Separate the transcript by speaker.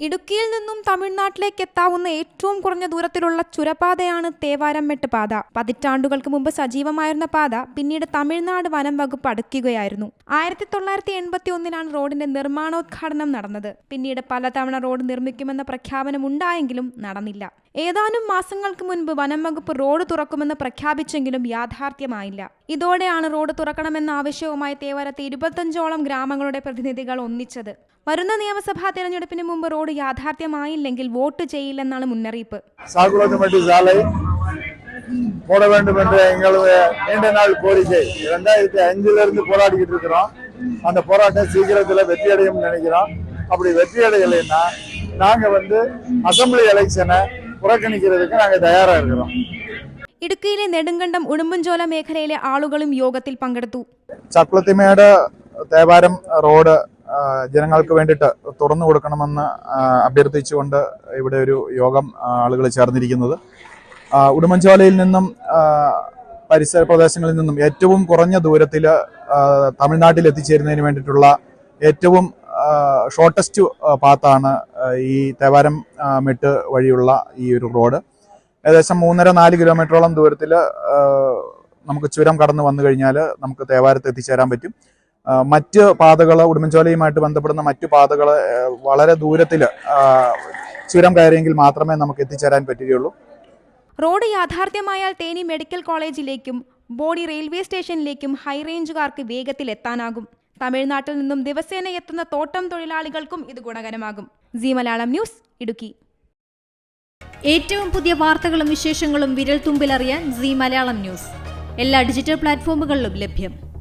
Speaker 1: ഇടുക്കിയിൽ നിന്നും തമിഴ്നാട്ടിലേക്ക് എത്താവുന്ന ഏറ്റവും കുറഞ്ഞ ദൂരത്തിലുള്ള ചുരപാതയാണ് തേവാരംമെട്ട് പാത. പതിറ്റാണ്ടുകൾക്ക് മുമ്പ് സജീവമായിരുന്ന പാത പിന്നീട് തമിഴ്നാട് വനം വകുപ്പ് അടുക്കുകയായിരുന്നു. ആയിരത്തി തൊള്ളായിരത്തി എൺപത്തി ഒന്നിനാണ് റോഡിന്റെ നിർമ്മാണോദ്ഘാടനം നടന്നത്. പിന്നീട് പലതവണ റോഡ് നിർമ്മിക്കുമെന്ന പ്രഖ്യാപനം ഉണ്ടായെങ്കിലും നടന്നില്ല. ഏതാനും മാസങ്ങൾക്ക് മുൻപ് വനം വകുപ്പ് റോഡ് തുറക്കുമെന്ന് പ്രഖ്യാപിച്ചെങ്കിലും യാഥാർത്ഥ്യമായില്ല ഇതോടെയാണ് റോഡ് തുറക്കണമെന്ന ആവശ്യവുമായി തേവരത്തെ ഇരുപത്തഞ്ചോളം ഗ്രാമങ്ങളുടെ പ്രതിനിധികൾ ഒന്നിച്ചത് വരുന്ന നിയമസഭാ തെരഞ്ഞെടുപ്പിന് മുമ്പ് റോഡ് യാഥാർത്ഥ്യമായില്ലെങ്കിൽ വോട്ട് ചെയ്യില്ലെന്നാണ് മുന്നറിയിപ്പ്
Speaker 2: சாகுலத்துமட்டி சாலை போட வேண்டும் என்ற எங்களது நீண்ட நாள் கோரிக்கை ரெண்டாயிரத்தி அஞ்சுல இருந்து போராடிக்கிட்டு இருக்கிறோம் அந்த போராட்டம் சீக்கிரத்துல வெற்றி அடையும் நினைக்கிறோம் அப்படி வெற்றி அடையலைன்னா நாங்க வந்து அசம்பிளி எலெக்ஷனை புறக்கணிக்கிறதுக்கு நாங்க தயாரா இருக்கிறோம்
Speaker 1: ഇടുക്കിയിലെ നെടുങ്കണ്ടം ഉടുമ്പൻചോല മേഖലയിലെ ആളുകളും യോഗത്തിൽ പങ്കെടുത്തു
Speaker 2: ചക്കുളത്തിമേട് തേവാരം റോഡ് ആ, ജനങ്ങൾക്ക് വേണ്ടിയിട്ട് തുറന്നു കൊടുക്കണമെന്ന് ആ, അഭ്യർത്ഥിച്ചുകൊണ്ട് ഇവിടെ ഒരു യോഗം ആളുകൾ ചേർന്നിരിക്കുന്നത് ആ, ഉടുമ്പൻചോലയിൽ നിന്നും ആ, പരിസര പ്രദേശങ്ങളിൽ നിന്നും ഏറ്റവും കുറഞ്ഞ ദൂരത്തിൽ തമിഴ്നാട്ടിൽ എത്തിച്ചേരുന്നതിന് വേണ്ടിയിട്ടുള്ള ഏറ്റവും ഷോർട്ടസ്റ്റ് പാത്താണ് ആ, ഈ തേവാരം മെട്ട് വഴിയുള്ള ഈ ഒരു റോഡ്. ഏകദേശം മൂന്നര നാല് കിലോമീറ്ററോളം ദൂരത്തിൽ നമുക്ക് ചുരം കടന്ന് വന്നു കഴിഞ്ഞാൽ നമുക്ക് തേവാരത്ത് എത്തിച്ചേരാൻ പറ്റും. മറ്റ് പാതകൾ ഉടുമ്പൻചോലയുമായിട്ട് ബന്ധപ്പെടുന്ന മറ്റു പാതകൾ വളരെ ദൂരത്തിൽ ചുരം കയറിയെങ്കിൽ മാത്രമേ നമുക്ക് എത്തിച്ചേരാൻ പറ്റുകയുള്ളൂ.
Speaker 1: റോഡ് യാഥാർത്ഥ്യമായാൽ തേനി മെഡിക്കൽ കോളേജിലേക്കും ബോഡി റെയിൽവേ സ്റ്റേഷനിലേക്കും ഹൈറേഞ്ചുകാർക്ക് വേഗത്തിൽ എത്താനാകും തമിഴ്നാട്ടിൽ നിന്നും ദിവസേന എത്തുന്ന തോട്ടം തൊഴിലാളികൾക്കും ഇത് ഗുണകരമാകും. G Malayalam news Idukki.
Speaker 3: ഏറ്റവും പുതിയ വാർത്തകളും വിശേഷങ്ങളും വിരൽ തുമ്പിലറിയാൻ സി മലയാളം ന്യൂസ്. എല്ലാ ഡിജിറ്റൽ പ്ലാറ്റ്ഫോമുകളിലും ലഭ്യം.